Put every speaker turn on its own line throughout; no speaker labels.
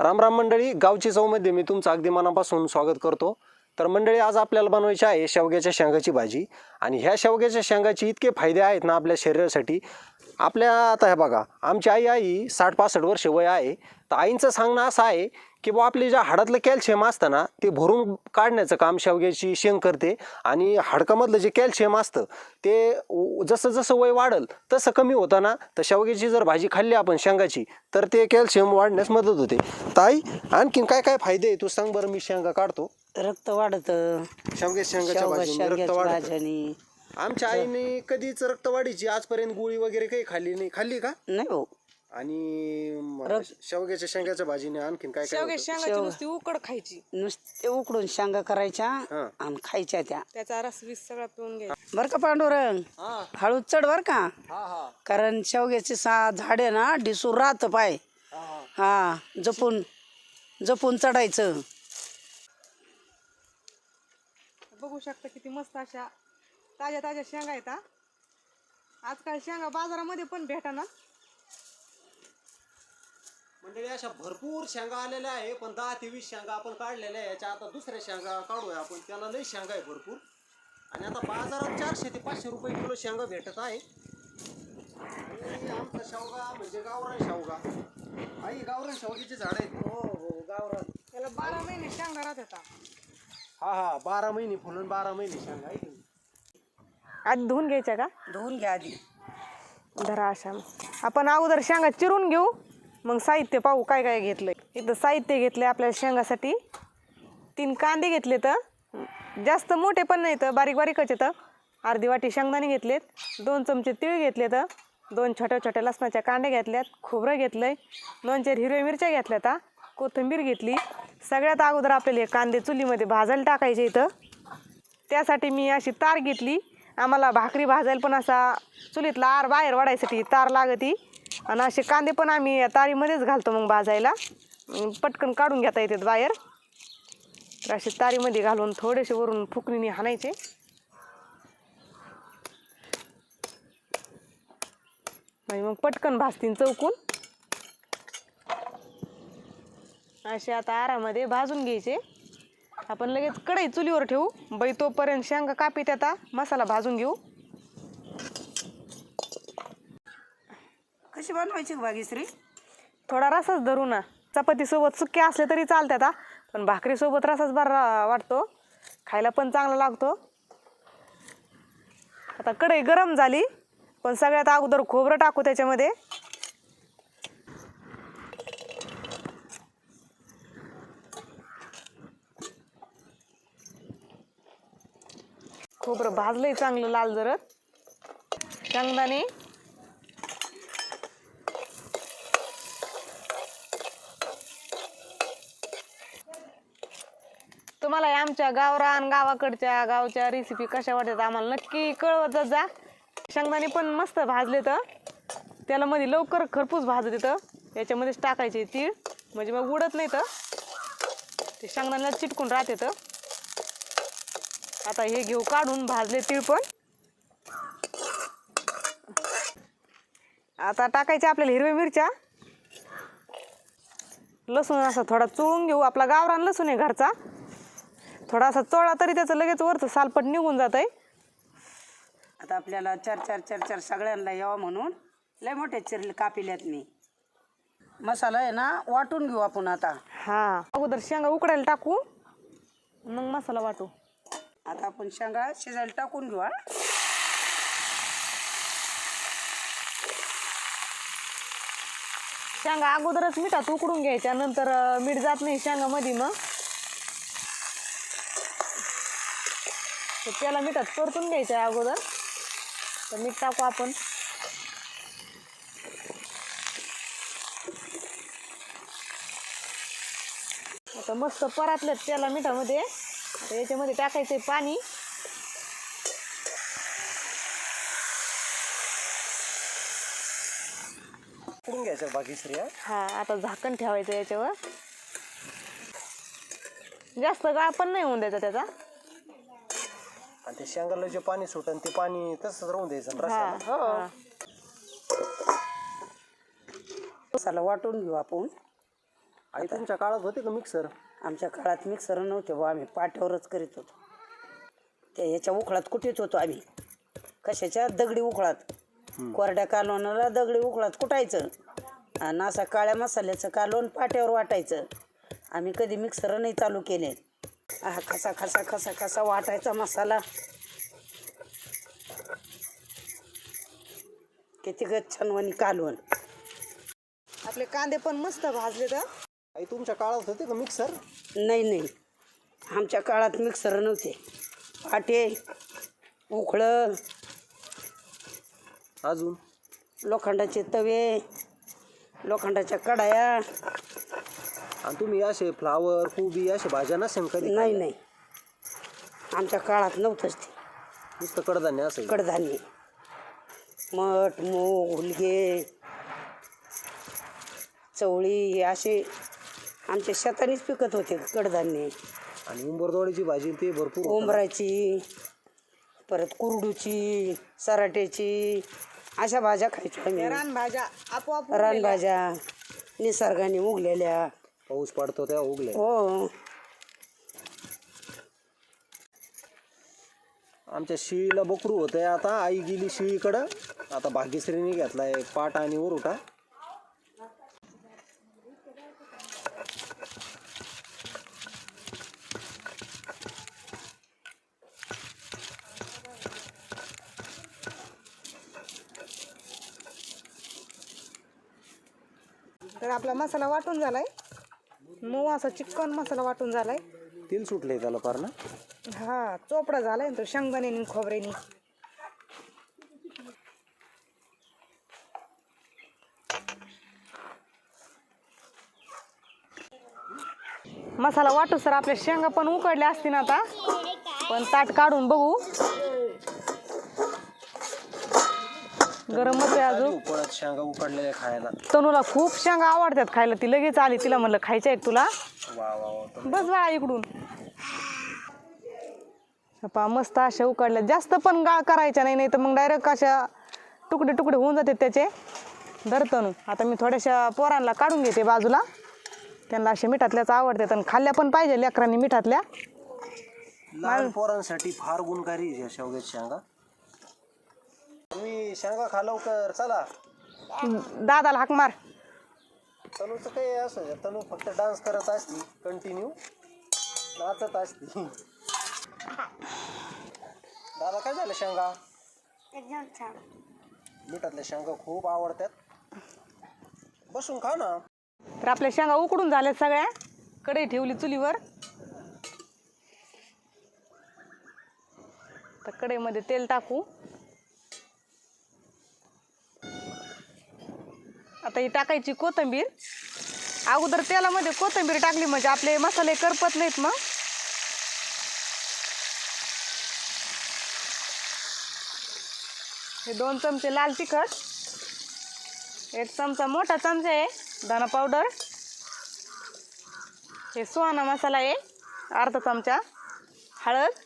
राम राम मंडळी गावची चौमध्ये मी तुमचं अगदी मनापासून स्वागत करतो. तर मंडळी आज आपल्याला बनवायची आहे शेवग्याच्या शेंगाची भाजी. आणि ह्या शेवग्याच्या शेंगाचे इतके फायदे आहेत ना आपल्या शरीरासाठी. आपल्या आता हे बघा आमची आई आई साठ पासष्ट वर्ष वय आहे. तर आईंचं सांगणं असं आहे की बुवा आपले ज्या हाडातलं कॅल्शियम असतं ना ते भरून काढण्याचं काम शेवग्याची शेंग करते आणि हाडकामधलं जे कॅल्शियम असतं ते जसं जसं वय वाढल तसं कमी होतं ना तर शेवग्याची जर भाजी खाल्ली आपण शेंगाची तर ते कॅल्शियम वाढण्यास मदत होते. ताई आणखीन काय काय फायदे आहे? तू सांग बरं मी शेंगा काढतो.
रक्त वाढत.
शेवग्या शेंगाच्या भाजीने रक्त वाढतं.
भाज्यानी
आमच्या आईने कधीच रक्त वाढीची आजपर्यंत गोळी वगैरे काही खाल्ली नाही. खाल्ली का?
नाही हो.
आणि म- शेवग्याच्या शेंगाच्या भाजीने आणखीन काय काय
शेवगे
होतं?
शेंगाची नुसती उकड खायची.
नुसते उकडून शेंगा करायच्या
हा.
आणि खायच्या त्या.
त्याचा रस वीस सगळा पिऊन घ्यायचा.
बर का पांडुरंग?
हा.
हळूच चढ बर का?
हा हा.
कारण शेवग्याची सा झाडे ना डिसूर राहत पाय.
हा.
हा जपून जपून चढायचं.
बघू शकता किती मस्त अशा ताज्या ताज्या शेंगा आहेत हा. आजकाल शेंगा बाजारामध्ये पण भेटाना
मंडळी अशा भरपूर शेंगा आलेल्या आहे पण दहा ते वीस शेंगा आपण काढलेल्या आहे. याच्या आता दुसऱ्या शेंगा काढूया आपण. त्याला लई शेंगा आहे भरपूर. आणि आता बाजारात चारशे ते पाचशे रुपये किलो शेंगा भेटत आहे. आणि आमचा शेवगा म्हणजे गावरान शेवगा. आई गावरान शेवग्याचे झाड आहेत. हो हो गावरान.
त्याला बारा महिने शेंगा राहत होता
हा हा बारा महिने फुलून बारा महिने शेंगा आहे?
आधी धुवून घ्यायच्या का?
धुवून घ्या आधी.
धरा अशा. आपण अगोदर शेंगा चिरून घेऊ. मग साहित्य पाहू काय काय घेतलंय. इथं साहित्य घेतलंय आपल्या शेंगासाठी. तीन कांदे घेतले तर जास्त मोठे पण नाही तर बारीक बारीकच येतं अर्धी वाटी शेंगदाणे घेतलेत. दोन चमचे तीळ घेतलेत. दोन छोट्या छोट्या लसणाच्या कांडे घेतल्यात. खोबरं घेतलंय. दोन चार हिरव्या मिरच्या घेतल्यात. कोथिंबीर घेतली. सगळ्यात अगोदर आपल्याला कांदे चुलीमध्ये भाजायला टाकायचे इथं. त्यासाठी मी अशी तार घेतली. आम्हाला भाकरी भाजायला पण असा चुलीतला आर बाहेर वाढायसाठी तार लागती. आणि असे कांदे पण आम्ही तारीमध्येच घालतो मग भाजायला. पटकन काढून घेता येतात बाहेर. तर असे तारीमध्ये घालून थोडेसे वरून फुकणीने हाणायचे. आणि मग पटकन भाजतीन चौकून. असे आता आरामध्ये भाजून घ्यायचे. आपण लगेच कढई चुलीवर ठेवू. बाई तोपर्यंत शेंगा कापीत आता मसाला भाजून घेऊ.
कशी बनवायची भागीश्री
थोडा रसच धरू ना. चपातीसोबत सुके असले तरी चालतात हा. पण भाकरीसोबत रसच बरा वाटतो. खायला पण चांगला लागतो. आता कढई गरम झाली पण सगळ्यात अगोदर खोबरं टाकू त्याच्यामध्ये. खोबरं भाजलंय चांगलं लाल जरत. शेंगदाणे. तुम्हाला आमच्या गावरान गावाकडच्या गावच्या रेसिपी कशा वाटतात आम्हाला नक्की कळवत जा. शेंगदाणे पण मस्त भाजले तर त्याला मध्ये लवकर खरपूस भाजत येतं. याच्यामध्येच टाकायचे तीळ. म्हणजे मग उडत नाही तर ते शेंगदाण्याला चिटकून राहत येतं. आता हे घेऊ काढून भाजले तीळ पण आता टाकायचे आपल्याला हिरव्या मिरच्या. लसूण असा थोडा चोळून घेऊ आपला गावरान लसूण आहे घरचा. थोडासा चोळा तरी त्याचं लगेच वरचं सालपट निघून जात आहे
आता आपल्याला चार चार चार चार सगळ्यांना यावं म्हणून लय मोठे चिरले कापिल्यात मी. मसाला आहे ना वाटून घेऊ आपण आता.
हा अगोदर शेंगा उकडायला टाकू. मग मसाला वाटू.
आता आपण शेंगा शिजायला टाकून घेऊ हा.
शेंगा अगोदरच मिठात उकडून घ्यायच्या नंतर अं, मीठ जात नाही शेंगामध्ये मग. तर त्याला मिठात परतून घ्यायचं आहे अगोदर. तर मीठ टाकू आपण. आता मस्त परातलेत त्याला मिठामध्ये. आता याच्यामध्ये टाकायचं आहे पाणी.
उकडून घ्यायचं बाकी स्त्रिया?
हा आता झाकण ठेवायचं याच्यावर. जास्त गाळ पण नाही होऊन द्यायचा त्याचा.
आणि ते शेंगाला जे पाणी सुटन ते पाणी तसंच राहून द्यायचं आणि
हा हा.
मसाला वाटून घेऊ आपण.
आई तुमच्या काळात होते का मिक्सर
आमच्या काळात मिक्सर नव्हते बुवा आम्ही पाट्यावरच करीत होतो. ते ह्याच्या उखळात कुठेच होतो आम्ही. कशाच्या? दगडी उखळात. कोरड्या कालवणाला दगडी उखळात कुटायचं आणि असा काळ्या मसाल्याचं कालवण पाट्यावर वाटायचं. आम्ही कधी मिक्सर नाही चालू केले. हा खसा खसा खसा खसा वाटायचा मसाला. किती ग छानवानी कालवण.
आपले कांदे पण मस्त भाजले तर
आई तुमच्या काळात होते का मिक्सर
नाही नाही. आमच्या काळात मिक्सर नव्हते. पाटे उखळं
अजून?
लोखंडाचे तवे लोखंडाच्या कढाया.
आणि तुम्ही असे फ्लावर कोबी असे भाज्या नसेल कधी
नाही नाही. आमच्या काळात नव्हतंच ते.
नुसतं कडधान्य असेल.
कडधान्य. मठ मूग हुलगे चवळी हे असे आमच्या शेतानेच पिकत होते कडधान्य.
आणि उंबरदोडीची भाजी ते भरपूर होतं.
ओंबराची परत कुरडूची सराट्याची अशा भाज्या खायचो आम्ही.
रानभाज्या आपोआप
रानभाज्या निसर्गाने उगलेल्या.
पाऊस पडतो त्या उगले.
हो.
आमच्या शिळीला बकरू होतंय आता आई गेली शिळीकडं. आता भाग्यश्रीने घेतलाय पाट आणि उरुटा.
तर आपला मसाला वाटून झालाय. मऊ असा चिकन मसाला वाटून झालाय.
तेल सुटलंय त्याला पार ना
हा चोपडा झालाय ना तो शेंगदाण्यानी खोबऱ्यानी. मसाला वाटू सर आपल्या शेंगा पण उकडल्या असतील आता. पण ताट काढून बघू. गरमच आहे अजून.
शेंगा उकडलेल्या खायला.
तनूला खूप शेंगा आवडतात खायला. ती लगेच आली. तिला म्हणलं खायच्या आहेत तुला?
वा वा वा तर
बस बाळा इकडून. पा मस्त अशा उकडल्या. जास्त पण गाळ करायच्या नाही नाही तर मग डायरेक्ट अशा तुकडे तुकडे होऊन जाते त्याचे. धरतनू आता मी थोड्याशा पोरांना काढून घेते बाजूला. त्यांना अशा मिठातल्याच आवडतात. आणि खाल्ल्या पण पाहिजे लेकरांनी मिठातल्या.
लहान पोरांसाठी फार गुणकारी आहे या शेवग्याच्या शेंगा. तुम्ही शेंगा खा लवकर चला.
दादाला हाक मार.
तनूचं काही असं आहे, तनू फक्त डान्स करत असती कंटिन्यू नाचत असती. दादा काय झालं शेंगा? मिठातल्या शेंगा खूप आवडतात. बसून खा ना.
तर आपल्या शेंगा उकडून झाल्यात सगळ्या. कढई ठेवली चुलीवर. तर कढईमध्ये तेल टाकू. आता ही टाकायची कोथिंबीर. अगोदर तेलामध्ये कोथिंबीर टाकली म्हणजे आपले मसाले करपत नाहीत मग. हे दोन चमचे लाल तिखट. एक चमचा मोठा चमचा आहे धना पावडर. हे सुहाना मसाला आहे अर्धा चमचा हळद.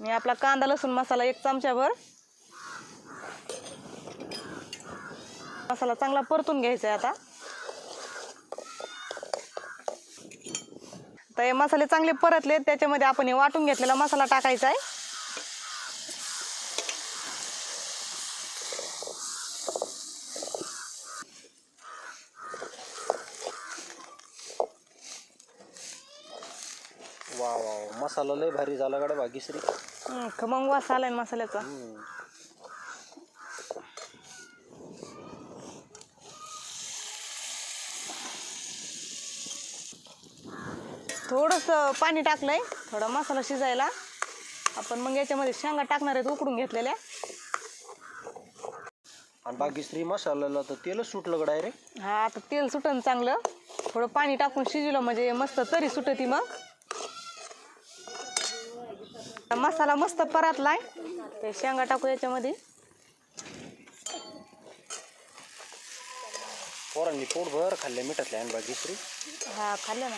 आणि आपला कांदा लसूण मसाला एक चमच्याभर मसाला चांगला परतून घ्यायचा आहे आता. तर हे मसाले चांगले परतले त्याच्यामध्ये आपण हे वाटून घेतलेला मसाला टाकायचा आहे.
वा वा वा. मसाला लय भारी झाला गाड्या भाग्यश्री
हम्म, खमंग वास आलाय मसाल्याचा. थोडंसं पाणी टाकलंय. थोडा मसाला शिजायला. आपण मग याच्यामध्ये शेंगा टाकणार आहेत उकडून घेतलेल्या.
आणि भाग्यश्री मसाल्याला तर तेलच सुटलं रे
हा आता तेल सुटन चांगलं. थोडं पाणी टाकून शिजलं म्हणजे मस्त तरी सुटती मग. मसाला मस्त परतलाय. ते शेंगा टाकू याच्यामध्ये.
पोरांनी पोटभर खाल्ल्या मिठातल्या आणि भाग्यश्री
हा खाल्लं ना.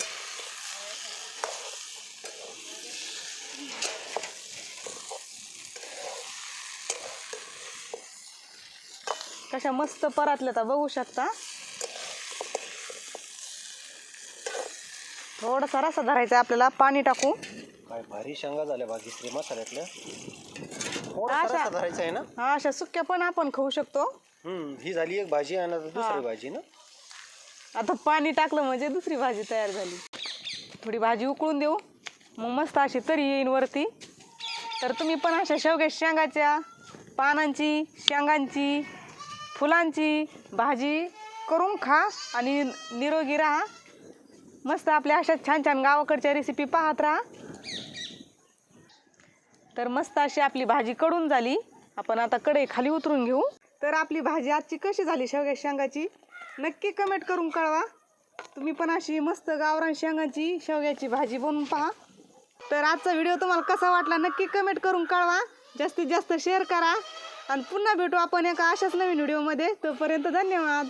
कशा मस्त परतल्या तर बघू शकता. थोडासा रसा धरायचा आपल्याला पाणी टाकू.
काय भारी शेंगा झाल्या भाग्यश्री मसाल्यातल्या. रस्सा धरायचा आहे ना?
हा अशा सुक्या पण आपण खाऊ शकतो.
हम्म ही झाली एक भाजी आणि आता दुसरी भाजी ना?
आता पाणी टाकलं म्हणजे दुसरी भाजी तयार झाली. थोडी भाजी उकळून देऊ. मग मस्त अशी तरी येईन वरती. तर तुम्ही पण अशा शेवग्या शेंगाच्या पानांची शेंगांची फुलांची भाजी करून खा आणि निरोगी राहा. मस्त आपल्या अशा छान छान गावाकडच्या रेसिपी पाहत राहा. तर मस्त अशी आपली भाजी कडून झाली. आपण आता कडे खाली उतरून घेऊ. तर आपली भाजी आजची कशी झाली शेवग्या शेंगाची? नक्की कमेंट करून कळवा. तुम्ही पण अशी मस्त गावरान शेंगाची शेवग्याची भाजी बनवून पहा. तर आजचा व्हिडिओ तुम्हाला कसा वाटला नक्की कमेंट करून कळवा. जास्तीत जास्त शेअर करा. आणि पुन्हा भेटू आपण एका अशाच नवीन व्हिडिओमध्ये. तोपर्यंत धन्यवाद.